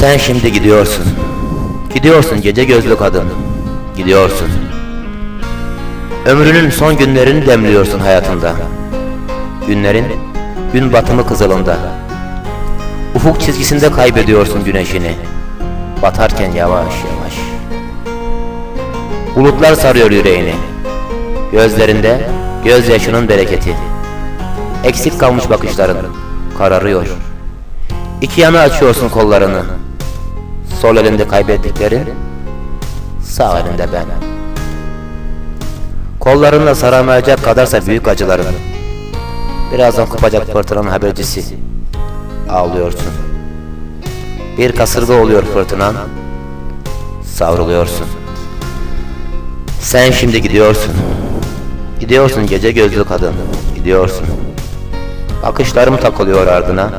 Sen şimdi gidiyorsun. Gidiyorsun gece gözlü kadın. Gidiyorsun. Ömrünün son günlerini demliyorsun hayatında. Günlerin gün batımı kızılında. Ufuk çizgisinde kaybediyorsun güneşini. Batarken yavaş yavaş. Bulutlar sarıyor yüreğini. Gözlerinde gözyaşının bereketi. Eksik kalmış bakışların kararıyor. İki yana açıyorsun kollarını. Sol elinde kaybettiklerin, sağ elinde ben. Kollarınla saramayacak kadarsa büyük acıların. Birazdan kopacak fırtınanın habercisi. Ağlıyorsun. Bir kasırga oluyor fırtınan. Savruluyorsun. Sen şimdi gidiyorsun. Gidiyorsun gece gözlü kadın. Gidiyorsun. Bakışlarım takılıyor ardına.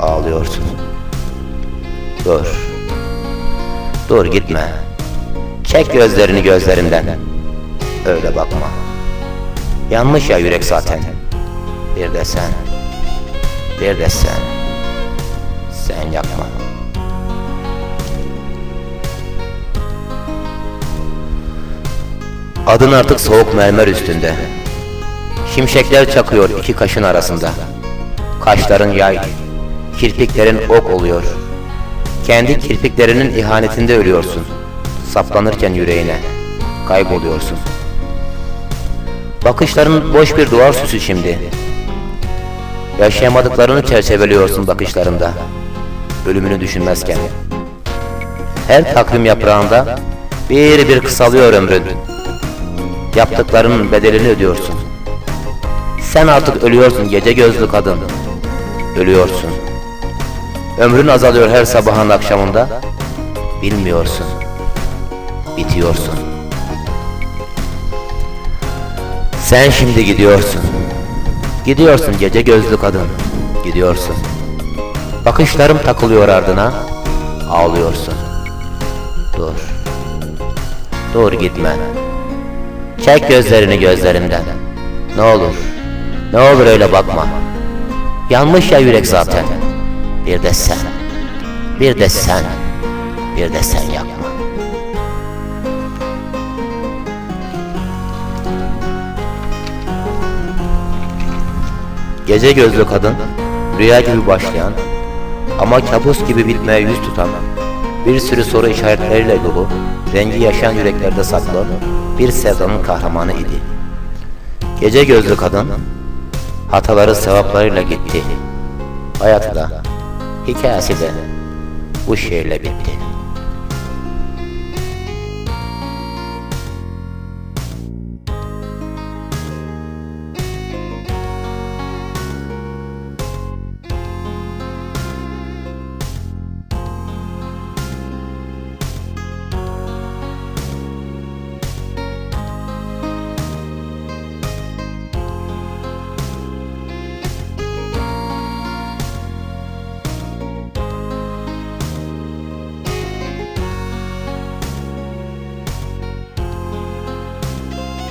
Ağlıyorsun. Dur. Dur gitme. Çek gözlerini gözlerimden. Öyle bakma. Yanmış ya yürek zaten. Bir de sen. Bir de sen. Sen yapma. Adın artık soğuk mermer üstünde. Şimşekler çakıyor iki kaşın arasında. Kaşların yay, kirpiklerin ok oluyor. Kendi kirpiklerinin ihanetinde ölüyorsun. Saplanırken yüreğine, kayboluyorsun. Bakışların boş bir duvar süsü şimdi. Yaşayamadıklarını çerçeveliyorsun bakışlarında. Ölümünü düşünmezken. Her takvim yaprağında bir bir kısalıyor ömrün. Yaptıklarının bedelini ödüyorsun. Sen artık ölüyorsun gece gözlü kadın. Ölüyorsun. Ömrün azalıyor her sabahın akşamında. Bilmiyorsun. Bitiyorsun. Sen şimdi gidiyorsun. Gidiyorsun gece gözlü kadın. Gidiyorsun. Bakışlarım takılıyor ardına. Ağlıyorsun. Dur. Dur gitme. Çek gözlerini gözlerimden. Ne olur. Ne olur öyle bakma. Yanmış ya yürek zaten. Bir de sen. Bir de sen. Bir de sen yapma. Gece gözlü kadın, rüya gibi başlayan ama kabus gibi bitmeye yüz tutan, bir sürü soru işaretleriyle dolu, rengi yaşayan yüreklerde saklı bir sevdanın kahramanı idi. Gece gözlü kadın, hataları sevaplarıyla gitti. Hayatı hikayesi de bu şiirle bitti.